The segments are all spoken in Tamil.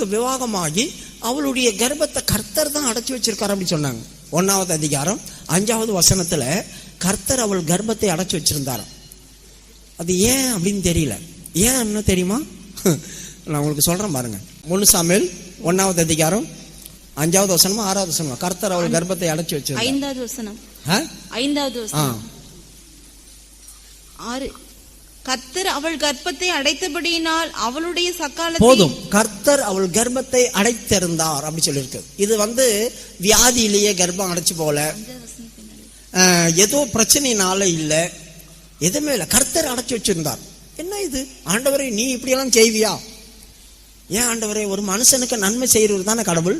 அன்னாளுக்கு விவாகமாகி அவளுடைய கர்ப்பத்தை கர்த்தர் தான் அடைச்சி வச்சிருக்காரு அப்படின்னு சொன்னாங்க. ஒன்னாவது அதிகாரம் அஞ்சாவது வசனத்துல கர்த்தர் அவள் கர்ப்பத்தை அடைச்சி வச்சிருந்தாராம். அது ஏன் அப்படின்னு தெரியல. ஏன் என்ன தெரியுமா? நான் உங்களுக்கு சொல்றேன் பாருங்க. முன்னு சாமியல் ஒன்னாவது அதிகாரம் அஞ்சாவது வசனமா ஆறாவது வசனமா கர்த்தர் அவள் கர்ப்பத்தை அடைச்சி வச்சிருந்தார். ஐந்தாவது வசனம்? ஐந்தாவது வசனம். ஆறு. கர்த்தர் அவள் கர்ப்பத்தை அடைத்தபடியினால் அவளுடைய சக்கால போதும். கர்த்தர் அவள் கர்ப்பத்தை அடைத்திருந்தார் அப்படி சொல்லியிருக்கு. இது வந்து வியாதியிலேயே கர்ப்பம் அடைச்சு போல ஏதோ பிரச்சனைனால இல்ல. எதுவுமே இல்லை. கர்த்தர் அடைச்சு வச்சிருந்தார். என்ன இது? ஆண்டவரை நீ இப்படியெல்லாம் செய்வியா? ஏன் ஆண்டவரே ஒரு மனுஷனுக்கு நன்மை செய்கிறவர் தானே கடவுள்?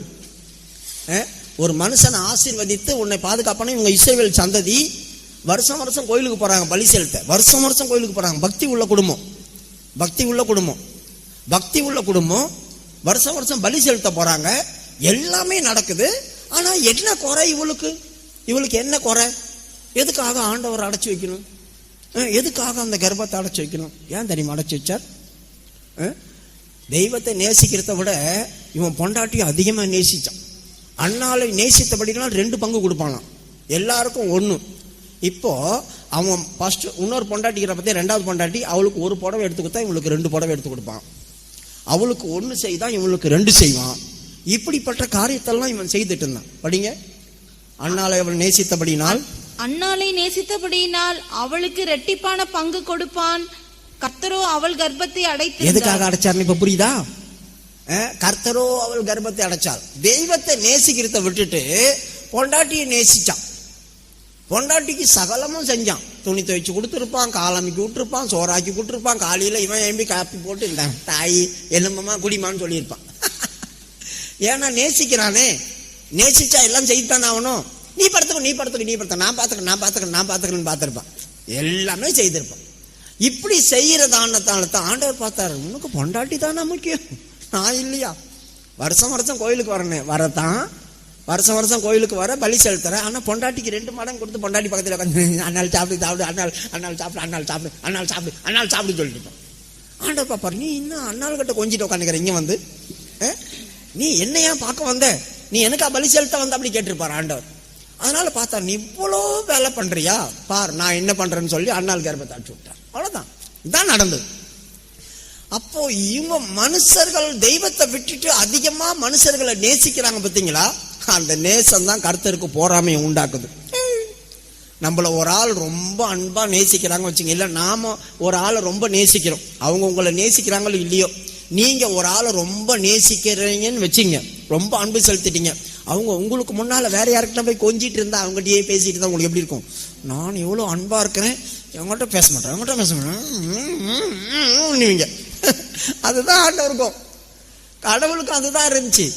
ஒரு மனுஷனை ஆசீர்வதித்து உன்னை பாதுகாப்பான இவங்க இசைவேல் சந்ததி வருஷம் வருஷம் கோயிலுக்கு போகிறாங்க பலி செலுத்த. வருஷம் வருஷம் கோயிலுக்கு போகிறாங்க பக்தி உள்ள குடும்பம். பக்தி உள்ள குடும்பம். பக்தி உள்ள குடும்பம் வருஷம் வருஷம் பலி செலுத்த போகிறாங்க எல்லாமே நடக்குது. ஆனால் என்ன குறை இவளுக்கு? இவளுக்கு என்ன குறை? எதுக்காக ஆண்டவர் அடைச்சி வைக்கணும்? எதுக்காக அந்த கர்ப்பத்தை அடைச்சி வைக்கணும்? ஏன் தெரியுமா அடைச்சி வச்சார்? தெய்வத்தை நேசிக்கிறத விட இவன் பொண்டாட்டியும் அதிகமாக நேசிச்சான். அண்ணாலை நேசித்தபடினால் ரெண்டு பங்கு கொடுப்பானாம். எல்லாருக்கும் ஒன்று இப்போ அவன் ஃபர்ஸ்ட் இன்னொரு பொண்டாட்டிக்கிற பத்தி ரெண்டாவது பொண்டாட்டி அவளுக்கு ஒரு புடவை எடுத்து கொடுத்தா இவளுக்கு ரெண்டு புடவை எடுத்து கொடுப்பான். அவளுக்கு ஒண்ணு செய்தான் இவளுக்கு ரெண்டு செய்வான். இப்படிப்பட்ட காரியத்தெல்லாம் இவன் செய்துட்டு இருந்தான். படிங்க. அண்ணாலை அவள் நேசித்தபடினால் அன்னாளை நேசித்தபடியினால் அவளுக்கு இரட்டிப்பான பங்கு கொடுப்பான். கர்த்தரோ அவள் கர்ப்பத்தை அடைத்து எதுக்காக அடைச்சாருன்னு இப்ப புரியுதா? கர்த்தரோ அவள் கர்ப்பத்தை அடைச்சாள் தெய்வத்தை நேசிக்கிறத விட்டுட்டு பொண்டாட்டியை நேசிச்சான். பொண்டாட்டிக்கு சகலமும் செஞ்சான். துணி துவைச்சு கொடுத்துருப்பான் காலமிக்கு விட்டுருப்பான் சோறாக்கி கொடுத்துருப்பான் காலையில் இவன் எம்பி காப்பி போட்டு இந்த தாய் எலும்பமா குடிமான்னு சொல்லியிருப்பான். ஏன்னா நேசிக்கிறானே. நேசிச்சா எல்லாம் செய்தான் ஆகணும். நீ படுத்துக்க நீ படுத்துக்க நீ படுத்த நான் பார்த்துக்க நான் பார்த்துக்க நான் பார்த்துக்கன்னு பார்த்துருப்பான். எல்லாமே செய்திருப்பான். இப்படி செய்யறதானத்தால தான் ஆண்டவர் பார்த்தாரு. உனக்கு பொண்டாட்டி தானே முக்கியம்? நான் இல்லையா? வருஷம் வருஷம் கோயிலுக்கு வரனே. வரத்தான் வருஷம் வருஷம் கோயிலுக்கு வர பலி செலுத்துறேன் ஆனால் பொண்டாட்டிக்கு ரெண்டு மடம் கொடுத்து பொண்டாட்டி பக்கத்தில் உட்காந்து அண்ணாள் சாப்பிடு சாப்பிடு அண்ணாள் அண்ணாள் சாப்பிடு அண்ணாள் சாப்பிடு அண்ணாள் சாப்பிடு அண்ணாள் சாப்பிடு சொல்லிட்டு ஆண்டவர் பாப்பாரு நீ இன்னும் அண்ணாள் கிட்ட கொஞ்சிட்டு உட்காந்துக்கிற இங்கே வந்து. நீ என்னையா பார்க்க வந்த? நீ எனக்கா பலி செலுத்த வந்த? அப்படி கேட்டிருப்பார் ஆண்டவர். அதனால பார்த்தா நீ இவ்வளோ வேலை பண்ணுறியா பார் நான் என்ன பண்ணுறேன்னு சொல்லி அண்ணாள் கர்ப்பத்தை அடிச்சு விட்டார் அவ்வளோதான் இதான் நடந்தது. அப்போ இவங்க மனுஷர்கள் தெய்வத்தை விட்டுட்டு அதிகமா மனுஷர்களை நேசிக்கிறாங்க பார்த்தீங்களா அந்த நேசம் தான் கருத்தருக்கு போறாமையை உண்டாக்குது. நம்மள ஒரு ஆள் ரொம்ப அன்பா நேசிக்கிறாங்க வச்சுங்க இல்ல நாம ஒரு ஆளை ரொம்ப நேசிக்கிறோம். அவங்க உங்களை நேசிக்கிறாங்களோ இல்லையோ நீங்க ஒரு ஆளை ரொம்ப நேசிக்கிறீங்கன்னு வச்சுங்க ரொம்ப அன்பு செலுத்திட்டீங்க. அவங்க உங்களுக்கு முன்னால வேற யாருக்கிட்ட போய் கொஞ்சிட்டு இருந்தா அவங்ககிட்டயே பேசிட்டு இருந்தா உங்களுக்கு எப்படி இருக்கும்? நான் எவ்வளவு அன்பா இருக்கிறேன் எவங்கள்ட்ட பேச மாட்டேன் அவங்ககிட்ட பேச மாட்டேன். அதுதான் அதுதான் ஆண்டவருக்கும். கடவுளுக்கு அதுதான் இருந்துச்சு.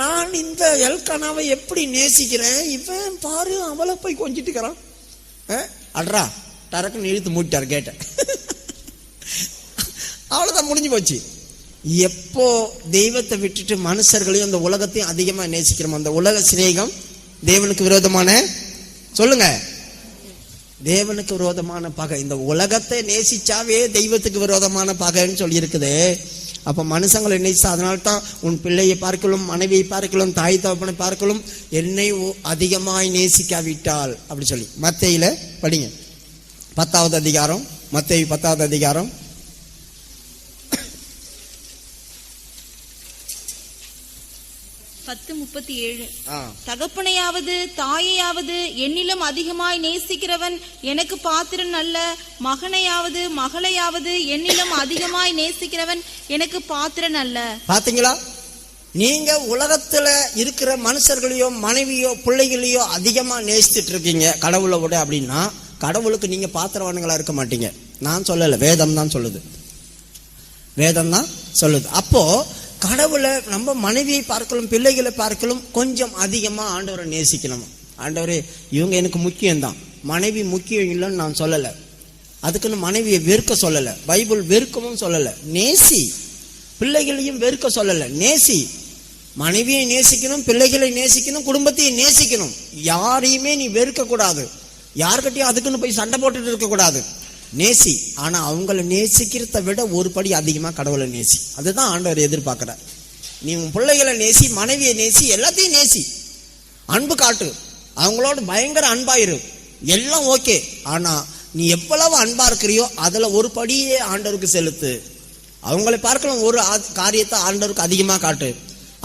நான் இந்த எல்கனாவை எப்படி நேசிக்கிறேன்? இவன் பாரு அவளை போய் கொஞ்சிட்டு இருக்கிறான் அட்ரா டரக்குன்னு இழுத்து மூட்டார் கேட்டேன். அவ்வளோதான் முடிஞ்சு போச்சு. எப்போ தெய்வத்தை விட்டுட்டு மனுஷர்களையும் அந்த உலகத்தையும் அதிகமாக நேசிக்கிறோம் அந்த உலக சிநேகம் தேவனுக்கு விரோதமான? சொல்லுங்க. தேவனுக்கு விரோதமான பகை. இந்த உலகத்தை நேசிச்சாவே தெய்வத்துக்கு விரோதமான பகைன்னு சொல்லி இருக்குது அப்போ மனுஷங்களை நினைச்சு அதனால தான் உன் பிள்ளையை பார்க்கலும் மனைவியை பார்க்கலும் தாய் தகப்பனை பார்க்கலும் என்னை அதிகமாய் நேசிக்காவிட்டால். அப்படி சொல்லி. மத்தையில் படிங்க. பத்தாவது அதிகாரம் மத்தேயு பத்தாவது அதிகாரம் பத்து முப்பத்தி ஏழு தகப்பனையாவது தாயையாவது என்னிலும் அதிகமாய் நேசிக்கிறவன் எனக்கு பாத்திரன் அல்ல. மகனையாவது மகளையாவது என்னிலும் அதிகமாய் நேசிக்கிறவன் எனக்கு பாத்திரன் அல்ல. பாத்தீங்களா? நீங்க உலகத்துல இருக்கிற மனுஷர்களையோ மனைவியோ பிள்ளைகளையோ அதிகமா நேசித்துட்டு இருக்கீங்க கடவுளை விட அப்படின்னா கடவுளுக்கு நீங்க பாத்திரவானுங்களா இருக்க மாட்டீங்க. நான் சொல்லல. வேதம் தான் சொல்லுது. வேதம் தான் சொல்லுது. அப்போ கடவுளை நம்ம மனைவியை பார்க்கலும் பிள்ளைகளை பார்க்கலும் கொஞ்சம் அதிகமாக ஆண்டவரை நேசிக்கணும். ஆண்டவரே இவங்க எனக்கு முக்கியம்தான். மனைவி முக்கியம் இல்லைன்னு நான் சொல்லலை. அதுக்குன்னு மனைவியை வெறுக்க சொல்லலை. பைபிள் வெறுக்கவும் சொல்லலை. நேசி. பிள்ளைகளையும் வெறுக்க சொல்லலை. நேசி. மனைவியை நேசிக்கணும் பிள்ளைகளை நேசிக்கணும் குடும்பத்தையும் நேசிக்கணும். யாரையுமே நீ வெறுக்கக்கூடாது. யார்கிட்டையும் அதுக்குன்னு போய் சண்டை போட்டுட்டு இருக்கக்கூடாது. நேசி. ஆனால் அவங்கள நேசிக்கிறத விட ஒரு படி அதிகமாக கடவுளை நேசி. அதுதான் ஆண்டவர் எதிர்பார்க்குறார். நீ உன் பிள்ளைகளை நேசி மனைவியை நேசி எல்லாத்தையும் நேசி. அன்பு காட்டு. அவங்களோட பயங்கர அன்பாயிரு எல்லாம் ஓகே. ஆனால் நீ எவ்வளவு அன்பாக இருக்கிறியோ அதில் ஒரு படியே ஆண்டவருக்கு செலுத்து. அவங்களை பார்க்கலாம் ஒரு காரியத்தை ஆண்டவருக்கு அதிகமாக காட்டு.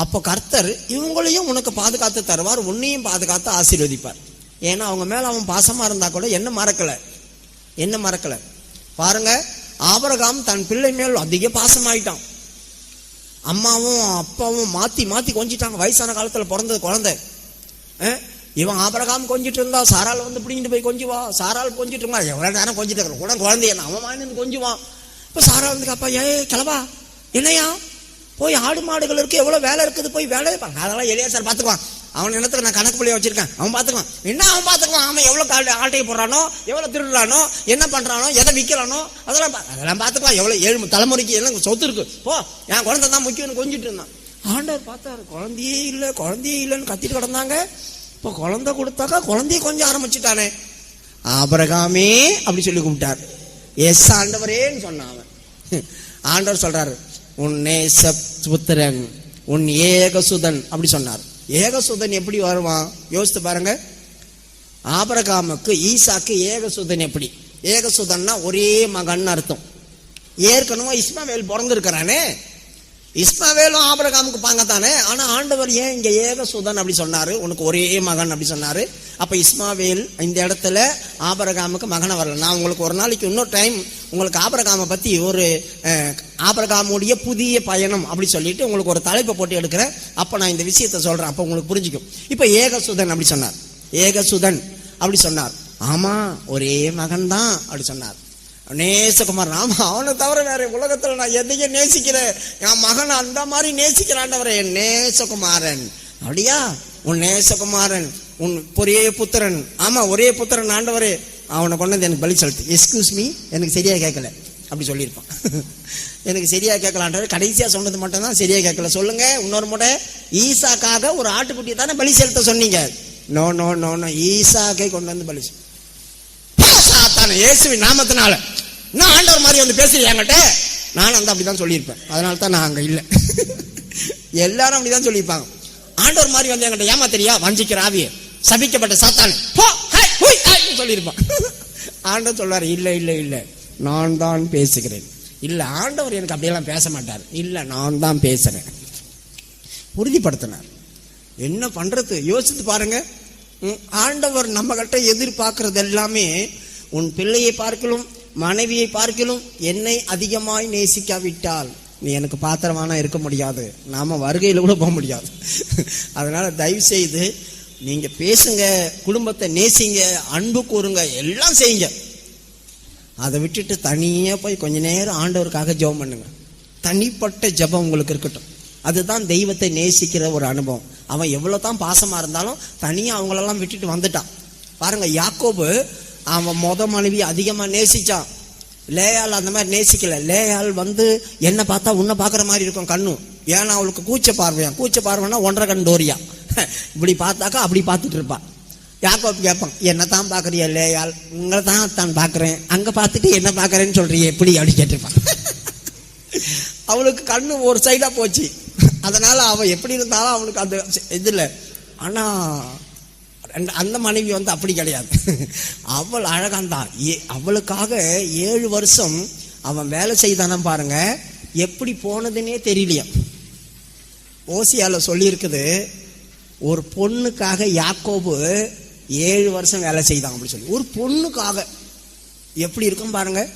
அப்போ கர்த்தர் இவங்களையும் உனக்கு பாதுகாத்து தருவார் உன்னையும் பாதுகாத்து ஆசீர்வதிப்பார். ஏன்னா அவங்க மேலே அவன் பாசமாக இருந்தால் கூட என்ன மறக்கலை. என்ன மறக்கல? பாருங்க ஆபரகாம் தன் பிள்ளை மேல் அதிக பாசமாயிட்டான். அம்மாவும் அப்பாவும் மாத்தி மாத்தி கொஞ்சிட்டாங்க. வயசான காலத்துல பிறந்தது குழந்தை. இவன் ஆபரகாம் கொஞ்சிட்டு இருந்தா சாரால் வந்து பிடிங்கிட்டு போய் கொஞ்சுவா. சாரால் கொஞ்சிட்டு இருந்தா எவ்வளவு நேரம் கொஞ்சிட்டு இருக்கிற? கூட குழந்தைய அவன் வாங்கி கொஞ்சுவான். இப்ப சாரா வந்து அப்பா ஏ கிளவா என்னையா? போய் ஆடு மாடுகள் இருக்கு எவ்வளவு வேலை இருக்குது? போய் வேலை அதெல்லாம் எளியா சார் பாத்துக்குவான் அவன் என்னத்துக்கு நான் கணக்கு பிள்ளைய வச்சிருக்கேன். அவன் பார்த்துக்குவான் என்ன அவன் பார்த்துக்குவான் அவன் எவ்வளோ கால் ஆட்டையை போடுறானோ எவ்வளோ திருடுறானோ என்ன பண்ணுறானோ எதை விற்கிறானோ அதெல்லாம் அதெல்லாம் பாத்துக்குவான். எவ்வளோ ஏழு தலைமுறைக்கு எல்லாம் சொத்து இருக்கு. போ என் குழந்தை தான் முக்கியம்னு கொஞ்சிட்டு இருந்தான். ஆண்டவர் பார்த்தாரு குழந்தையே இல்லை குழந்தையே இல்லைன்னு கத்திட்டு கிடந்தாங்க. இப்போ குழந்தை கொடுத்தாக்கா குழந்தைய கொஞ்சம் ஆரம்பிச்சுட்டானே. ஆபரகாமே அப்படி சொல்லி கும்பிட்டார். எஸ் ஆண்டவரேன்னு சொன்னான் அவன். ஆண்டவர் சொல்றாரு உன் நேச புத்திரன் உன் ஏகசுதன் அப்படி சொன்னார். ஏகசுதன் எப்படி வருவான்? யோசித்து பாருங்க. ஆபரகாமுக்கு ஈசாக்கு ஏகசுதன் எப்படி? ஏகசுதன்னா ஒரே மகன் அர்த்தம். ஏற்கனவே இஸ்மாவேல் பிறந்திருக்கிறானே. இஸ்மாவேலும் ஆபரகாமுக்கு பாங்க தானே ஆனா ஆண்டவர் ஏன் இங்க ஏகசுதன் அப்படி சொன்னாரு? உனக்கு ஒரே மகன் அப்படி சொன்னாரு. அப்ப இஸ்மாவேல் இந்த இடத்துல ஆபரகாமுக்கு மகனை வரல. நான் உங்களுக்கு ஒரு நாளைக்கு இன்னொரு டைம் உங்களுக்கு ஆபரகாமை பத்தி ஒரு ஆபரகாமுடைய புதிய பயணம் அப்படி சொல்லிட்டு உங்களுக்கு ஒரு தலைப்பை போட்டு எடுக்கிறேன். அப்ப நான் இந்த விஷயத்தை சொல்றேன். அப்ப உங்களுக்கு புரிஞ்சுக்கும். இப்ப ஏகசுதன் அப்படி சொன்னார். ஏகசுதன் அப்படி சொன்னார். ஆமா ஒரே மகன் தான் அப்படி சொன்னார். நேசகுமார் ஆமா அவனை தவிர வேற உலகத்துல நான் எதையும் நேசிக்கிறேன். என் மகன் அந்த மாதிரி நேசிக்கிறாண்டவரே என் நேசகுமாரன் அப்படியா? உன் நேசகுமாரன் உன் ஒரே புத்திரன். ஆமா ஒரே புத்திரன் ஆண்டவரே. அவனை கொண்டு வந்து எனக்கு பலி செலுத்து. எஸ்கியூஸ் மீ எனக்கு சரியா கேட்கல. அப்படி சொல்லியிருப்பான். எனக்கு சரியா கேட்கலான்றது கடைசியா சொன்னது மட்டும்தான் சரியாக சரியா கேட்கல. சொல்லுங்க இன்னொரு முறை. ஈசாக்காக ஒரு ஆட்டுக்குட்டியை தானே பலி செலுத்த சொன்னீங்க? நோ நோ நோ நோ ஈசாக்கை கொண்டு வந்து பலி சாத்தான இயேசுவின் நாமத்தினால. நான் ஆண்டவர் மாதிரி வந்து பேசுறீங்க என்கிட்ட? நானும் வந்து அப்படிதான் சொல்லியிருப்பேன். அதனால தான் நான் அங்கே இல்லை. எல்லாரும் அப்படிதான் சொல்லியிருப்பாங்க. ஆண்டவர் மாதிரி வந்து என்கிட்ட ஏமா தெரியா வஞ்சிக்கிற ஆவிய. சபிக்கப்பட்ட சாத்தானே. போ சொல்லியிருப்பான். ஆண்டவர் சொல்றாரு இல்லை இல்லை இல்லை. நான் தான் பேசுகிறேன். இல்லை ஆண்டவர் எனக்கு அப்படியெல்லாம் பேச மாட்டார். இல்லை நான் தான் பேசுகிறேன் உறுதிப்படுத்தினார். என்ன பண்ணுறது யோசித்து பாருங்க. ம், ஆண்டவர் நம்ம கிட்ட எதிர்பார்க்கறது எல்லாமே உன் பிள்ளையை பார்க்கலும் மனைவியை பார்க்கலும் என்னை அதிகமாய் நேசிக்காவிட்டால் நீ எனக்கு பாத்திரமானா இருக்க முடியாது. நாம வருகையில் கூட போக முடியாது. அதனால தயவு செய்து நீங்க பேசுங்க குடும்பத்தை நேசிங்க அன்பு கூறுங்க எல்லாம் செய்யுங்க. அதை விட்டுட்டு தனியாக போய் கொஞ்ச நேரம் ஆண்டவருக்காக ஜெபம் பண்ணுங்க. தனிப்பட்ட ஜெபம் உங்களுக்கு இருக்கட்டும். அதுதான் தெய்வத்தை நேசிக்கிற ஒரு அனுபவம். அவன் எவ்வளோ தான் பாசமாக இருந்தாலும் தனியாக அவங்களெல்லாம் விட்டுட்டு வந்துட்டான். பாருங்க யாக்கோபு அவன் மொத மனைவி அதிகமாக நேசிச்சான். லேயால் அந்த மாதிரி நேசிக்கல. லேயால் வந்து என்ன பார்த்தா உன்னை பார்க்குற மாதிரி இருக்கும் கண்ணும் ஏன்னா அவளுக்கு கூச்ச பார்வையா கூச்ச பார்வைன்னா ஒன்றரை கண் டோரியா. இப்படி பார்த்தாக்கா அப்படி பார்த்துட்டு இருப்பான் யாக்கோப் கேட்பான்? என்ன தான் பார்க்குறியா லேயால் உங்களை தான் தான் பார்க்குறேன். அங்கே பார்த்துட்டு என்ன பார்க்குறேன்னு சொல்கிறிய எப்படி அப்படின்னு கேட்டிருப்பான்? அவளுக்கு கண்ணு ஒரு சைடாக போச்சு. அதனால் அவன் எப்படி இருந்தாலும் அவனுக்கு அந்த இது இல்லை. ஆனால் அந்த- அந்த மனைவி வந்து அப்படி கிடையாது. அவள் அழகாந்தான். ஏ- அவளுக்காக ஏழு வருஷம் அவன் வேலை செய்தானா பாருங்க. எப்படி போனதுன்னே தெரியலையா. ஓசியால சொல்லியிருக்குது ஒரு பொண்ணுக்காக யாக்கோபு ஏழு வருஷம் வேலை செய்தான் அப்படின்னு சொல்லி. ஒரு பொண்ணுக்காக. எப்படி இருக்கும் பாருங்க.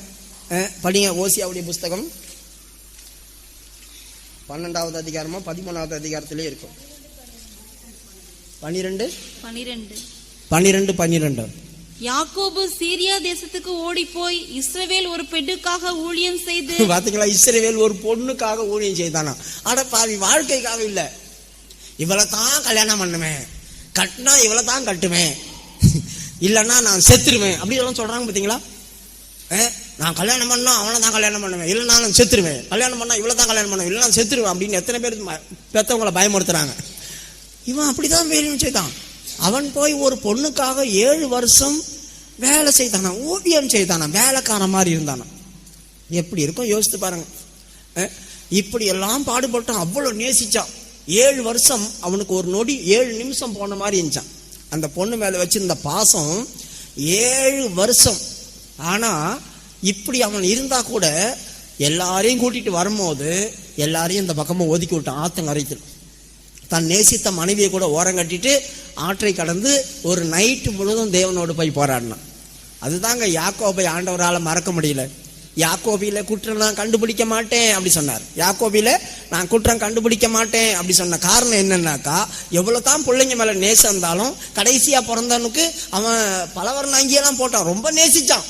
படிங்க ஓசியாவுடைய புஸ்தகம். பன்னெண்டாவது அதிகாரமா பதிமூணாவது அதிகாரத்திலே இருக்கும். பன்னிரெண்டு பனிரெண்டு. பன்னிரெண்டு பன்னிரெண்டு யாக்கோபு சீரியா தேசத்துக்கு ஓடிப்போய் இஸ்ரவேல் ஒரு பெண்ணுக்காக ஊழியம் செய்து பாத்தீங்களா? இஸ்ரவேல் ஒரு பொண்ணுக்காக ஊழியம் செய்தானா? அட பாவி வாழ்க்கைக்காக இல்ல. இவளை தான் கல்யாணம் பண்ணுவேன் கட்டினா இவளை தான் கட்டுவேன் இல்லைன்னா நான் செத்துருவேன். அப்படி எல்லாம் சொல்றாங்க பாத்தீங்களா? நான் கல்யாணம் பண்ணா அவனை தான் கல்யாணம் பண்ணுவேன். இல்லைன்னா நான் செத்துருவேன். கல்யாணம் பண்ணா இவளை தான் கல்யாணம் பண்ணுவேன். இல்லை நான் செத்துருவேன் அப்படின்னு எத்தனை பேர் பெத்தவங்களை பயமுறுத்துறாங்க. இவன் அப்படிதான் வேலையும் செய்தான். அவன் போய் ஒரு பொண்ணுக்காக ஏழு வருஷம் வேலை செய்தானா? ஓவியம் செய்தானா? வேலைக்கார மாதிரி இருந்தானா? எப்படி இருக்கும்? யோசித்து பாருங்க. இப்படி எல்லாம் பாடுபட்டான். அவ்வளோ நேசிச்சான். ஏழு வருஷம் அவனுக்கு ஒரு நொடி ஏழு நிமிஷம் போன மாதிரி இருந்துச்சான். அந்த பொண்ணு மேலே வச்சிருந்த பாசம் ஏழு வருஷம். ஆனால் இப்படி அவன் இருந்தா கூட எல்லாரையும் கூட்டிட்டு வரும்போது எல்லாரையும் இந்த பக்கமாக ஒதுக்கி விட்டான். ஆத்தங்கரைத்தில் தன் நேசித்த மனைவியை கூட ஓரம் கட்டிட்டு ஆற்றை கடந்து ஒரு நைட்டு முழுதும் தேவனோடு போய் போராடினான். அதுதாங்க யாக்கோபை ஆண்டவரால் மறக்க முடியல. யாக்கோபியில குற்றம் நான் கண்டுபிடிக்க மாட்டேன் அப்படி சொன்னார். யாக்கோபியில நான் குற்றம் கண்டுபிடிக்க மாட்டேன் அப்படி சொன்ன காரணம் என்னன்னாக்கா எவ்வளவு தான் பிள்ளைங்க மேல நேசம் இருந்தாலும் கடைசியா பிறந்தவனுக்கு அவன் பலவர்ண அங்கேயெல்லாம் போட்டான். ரொம்ப நேசிச்சான்.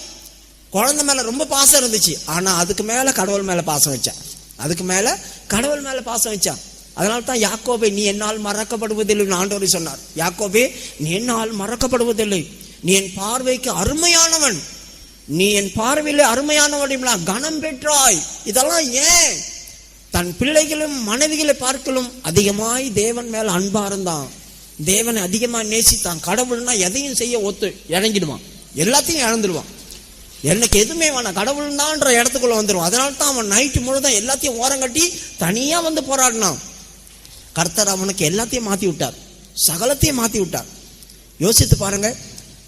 குழந்தை மேல ரொம்ப பாசம் இருந்துச்சு. ஆனா அதுக்கு மேல கடவுள் மேல பாசம் வச்சான். அதுக்கு மேல கடவுள் மேல பாசம் வச்சான். அதனால தான் யாக்கோபே நீ என்னால் மறக்கப்படுவதில்லை ஆண்டவர் சொன்னார். யாக்கோபே நீ என்னால் மறக்கப்படுவதில்லை. நீ என் பார்வைக்கு அருமையானவன். நீ என் பார்வையில் அருமையானவன் கனம் பெற்றாய். இதெல்லாம் ஏன்? தன் பிள்ளைகளும் மனைவிகளை பார்க்கலும் அதிகமாய் தேவன் மேல் அன்பா இருந்தான். தேவனை அதிகமாக நேசித்தான். கடவுள்னா எதையும் செய்ய ஒத்து இறங்கிடுவான். எல்லாத்தையும் இழந்துடுவான் எனக்கு எதுவுமே வேணாம். கடவுள் தான்ற இடத்துக்குள்ள வந்துடும் அதனால தான் அவன் நைட்டு முழுதான் எல்லாத்தையும் ஓரம் கட்டி தனியா வந்து போராடினான். கர்த்தர் அவனுக்கு எல்லாத்தையும் மாற்றி விட்டார். சகலத்தையும் மாற்றி விட்டார். யோசித்து பாருங்க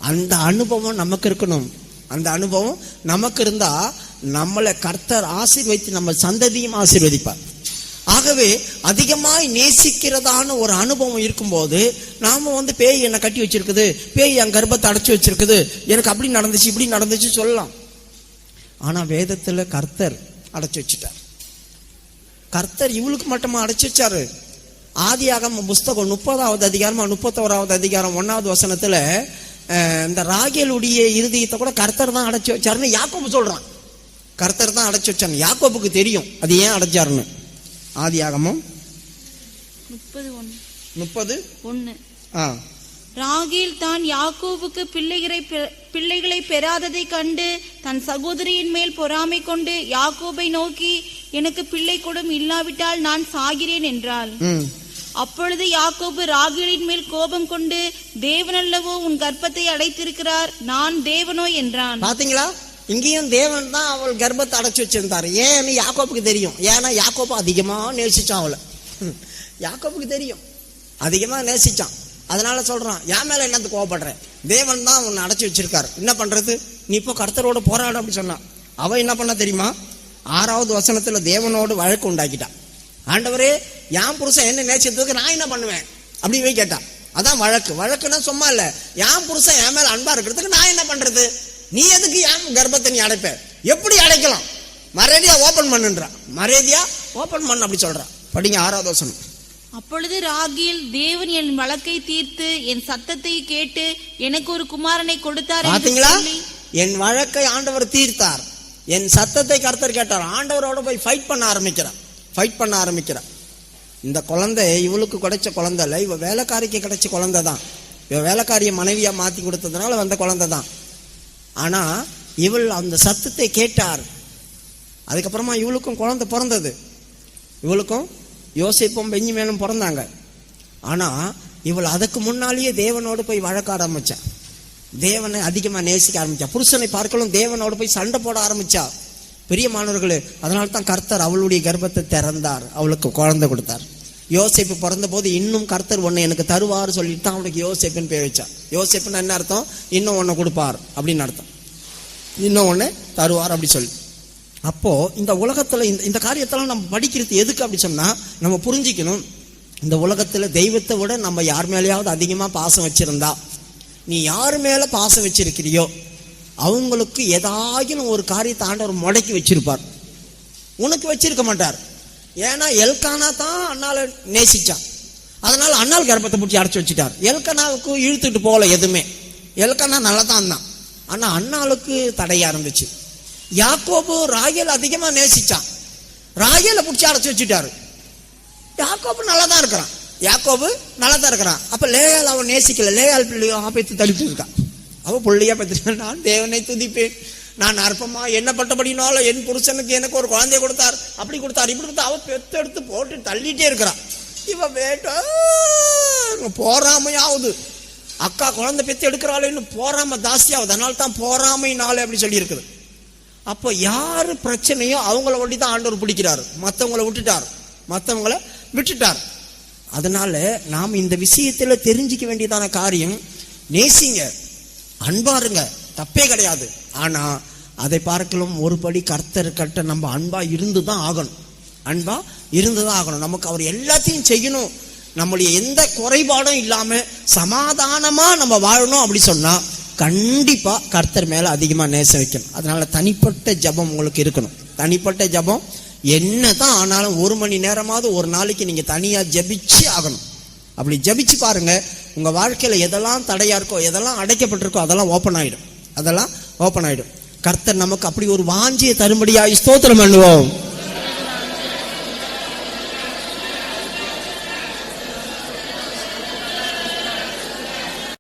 அந்த அனுபவம் நமக்கு இருக்கணும். அந்த அனுபவம் நமக்கு இருந்தா நம்மளை கர்த்தர் ஆசீர்வதித்து நம்ம சந்ததியும் ஆசீர்வதிப்பார். ஆகவே அதிகமாய் நேசிக்கிறதான ஒரு அனுபவம் இருக்கும்போது நாம வந்து பேய் என்னை கட்டி வச்சிருக்குது பேய் என் கர்ப்பத்தை அடைச்சி வச்சிருக்குது எனக்கு அப்படி நடந்துச்சு இப்படி நடந்துச்சு சொல்லலாம். ஆனா வேதத்துல கர்த்தர் அடைச்சி வச்சுட்டார். கர்த்தர் இவளுக்கு மட்டுமா அடைச்சி வச்சாரு? ஆதியாகம புஸ்தகம் முப்பதாவது அதிகாரமா முப்பத்தோராவது அதிகாரம் ஒன்னாவது வசனத்துல இந்த ராகேலுடைய இருதயத்தை கூட கர்த்தர் தான் அடைச்சி வச்சாருன்னு யாக்கோபு சொல்றான். கர்த்தர் தான் அடைச்சி வச்சாங்க. யாக்கோபுக்கு தெரியும். அது ஏன் அடைச்சாருன்னு? ஆதியாகமம் முப்பது ஒன்று முப்பது? ஒன்று ஆ. ராகேல் தான் யாக்கோபுக்கு பிள்ளைகளை பிள்ளைகளை பெறாததை கண்டு தன் சகோதரியின் மேல் பொறாமை கொண்டு யாக்கோபை நோக்கி எனக்கு பிள்ளை கொடும் இல்லாவிட்டால் நான் சாகிறேன் என்றாள். அப்பொழுது யாக்கோபு ராகேலின் மேல் கோபம் கொண்டு தேவனல்லவோ உன் கர்ப்பத்தை அடைத்திருக்கிறார் நான் தேவனோ என்றான். பாத்தீங்களா? இங்கேயும் தேவன் தான் அவள் கர்ப்பத்தை அடைச்சு வச்சிருந்தாரு. ஏன்னு யாக்கோப்புக்கு தெரியும். ஏன்னா யாக்கோப்பு அதிகமா நேசிச்சான் அவளை. ம். யாக்கோப்புக்கு தெரியும். அதிகமா நேசிச்சான். அதனால சொல்றான் என் மேல என்னத்து கோவப்படுறேன் தேவன் தான் உன்னை அடைச்சு வச்சிருக்காரு. என்ன பண்றது? நீ இப்போ கர்த்தரோட போராட அப்படின்னு சொன்னான். அவன் என்ன பண்ண தெரியுமா? ஆறாவது வசனத்துல தேவனோடு வழக்கு உண்டாக்கிட்டான். ஆண்டவரே என் புருஷன் என்ன நேசித்ததுக்கு நான் என்ன பண்ணுவேன்? அப்படின்னு போய் கேட்டான். அதான் வழக்கு. வழக்குன்னா சும்மா இல்ல. என் புருஷன் என் மேல அன்பா இருக்கிறதுக்கு நான் என்ன பண்றது? நீ எதுக்கு என் கர்ப்பத்தை நீ அடைப்ப? எப்படி அடைக்கலாம்? மரியாதையா ஓபன் பண்ணுன்றா மரியாதையா ஓபன் பண்ணு அப்படி சொல்றா படிங்க ஆறாவது வசனம். அப்பொழுது ராகேல் தேவன் என் வழக்கை தீர்த்து என் சத்தத்தை கேட்டு எனக்கு ஒரு குமாரனை கொடுத்தார் பாத்தீங்களா? என் வழக்கை ஆண்டவர் தீர்த்தார். என் சத்தத்தை கர்த்தர் கேட்டார். ஆண்டவரோட போய் ஃபைட் பண்ண ஆரம்பிக்கிறார். ஃபைட் பண்ண ஆரம்பிக்கிறார். இந்த குழந்தை இவளுக்கு கிடைச்ச குழந்தை இல்லை. இவள் வேலைக்காரிக்கு கிடைச்ச குழந்தை தான். இவள் வேலைக்காரியை மனைவியாக மாற்றி கொடுத்ததுனால வந்த குழந்தை தான். ஆனால் இவள் அந்த சத்தத்தை கேட்டார். அதுக்கப்புறமா இவளுக்கும் குழந்தை பிறந்தது. இவளுக்கும் யோசிப்பும் பெஞ்சிமேனும் பிறந்தாங்க. ஆனால் இவள் அதுக்கு முன்னாலேயே தேவனோடு போய் வழக்க ஆரம்பித்தான் தேவனை அதிகமாக நேசிக்க ஆரம்பித்தா புருஷனை பார்க்கலும் தேவனோடு போய் சண்டை போட ஆரம்பித்தா பெரிய மாணவர்களே அதனால தான் கர்த்தர் அவளுடைய கர்ப்பத்தை திறந்தார். அவளுக்கு குழந்தை கொடுத்தார். யோசேப்பு பிறந்த போது இன்னும் கர்த்தர் ஒன்று எனக்கு தருவார் சொல்லிட்டு தான் அவனுக்கு யோசேப்புன்னு பேர் வச்சா யோசேப்புன்னு என்ன அர்த்தம்? இன்னும் ஒன்று கொடுப்பார் அப்படின்னு அர்த்தம். இன்னும் ஒன்று தருவார் அப்படி சொல்லி. அப்போது இந்த உலகத்தில் இந்த இந்த காரியத்தெல்லாம் நம்ம படிக்கிறது எதுக்கு அப்படி சொன்னால் நம்ம புரிஞ்சிக்கணும். இந்த உலகத்தில் தெய்வத்தை விட நம்ம யார் மேலேயாவது அதிகமாக பாசம் வச்சுருந்தா நீ யார் மேலே பாசம் வச்சிருக்கிறியோ அவங்களுக்கு ஏதாயிலும் ஒரு காரியத்தை ஆண்டவர் முடக்கி வச்சிருப்பார். உனக்கு வச்சிருக்க மாட்டார். ஏன்னா எல்கானா தான் அண்ணால நேசிச்சான். அதனால அண்ணால் கர்ப்பத்தை பிடிச்சி அடைச்சி வச்சுட்டார். எல்கனாவுக்கு இழுத்துட்டு போகல எதுவுமே. எல்கனா நல்லா தான் இருந்தான். ஆனால் அண்ணாளுக்கு தடையா இருந்துச்சு. யாக்கோபு ராயல் அதிகமா நேசிச்சான். ராயலை பிடிச்சி அடைச்சி வச்சுட்டாரு. யாக்கோபு நல்லா தான் இருக்கிறான். யாக்கோபு நல்லா தான் இருக்கிறான். அப்போ லேயால் அவன் நேசிக்கல. லேயால் பிள்ளையோ ஆபத்து தடுத்து இருக்கான் அவள் பிள்ளையா பத்திரிக்கா நான் தேவனை துதிப்பேன். நான் அற்பமா என்ன என் புருஷனுக்கு எனக்கு ஒரு குழந்தைய கொடுத்தார்? அப்படி கொடுத்தார். இப்படி கொடுத்தா அவ பெத்து எடுத்து போட்டு தள்ளிட்டே இருக்கிறான். இவ வேட்டா போறாமையாவது. அக்கா குழந்தை பெத்து எடுக்கிறாளேன்னு போறாம தாஸ்தியாவது அதனால தான் போறாமை நாள் அப்படி சொல்லி இருக்குது அப்போ யாரு பிரச்சனையோ அவங்கள ஒட்டி தான் ஆண்டவர் பிடிக்கிறாரு. மற்றவங்கள விட்டுட்டார். மற்றவங்கள விட்டுட்டார். அதனால நாம் இந்த விஷயத்துல தெரிஞ்சுக்க வேண்டியதான காரியம் நேசிங்க அன்பாருங்க. தப்பே கிடையாது. ஆனா அதை பார்க்கலாம் ஒரு படி கர்த்தர் கட்ட நம்ம அன்பா இருந்து தான் ஆகணும். அன்பா இருந்து தான் ஆகணும். நமக்கு அவர் எல்லாத்தையும் செய்யணும். நம்மளுடைய எந்த குறைபாடும் இல்லாம சமாதானமா நம்ம வாழணும் அப்படி சொன்னா கண்டிப்பா கர்த்தர் மேல அதிகமா நேசம் வைக்கணும். அதனால தனிப்பட்ட ஜெபம் உங்களுக்கு இருக்கணும். தனிப்பட்ட ஜெபம் என்னதான் ஆனாலும் ஒரு மணி நேரமாவது ஒரு நாளைக்கு நீங்க தனியா ஜபிச்சு ஆகணும். அப்படி ஜபிச்சு பாருங்க உங்க வாழ்க்கையில எதெல்லாம் தடையா இருக்கோ எதெல்லாம் அடைக்கப்பட்டிருக்கோ அதெல்லாம் ஓப்பன் ஆயிடும். அதெல்லாம் ஓப்பன் ஆயிடும். கர்த்தர் நமக்கு அப்படி ஒரு வாஞ்சியை தரும்படியாக ஸ்தோத்திரம் பண்ணுவோம்.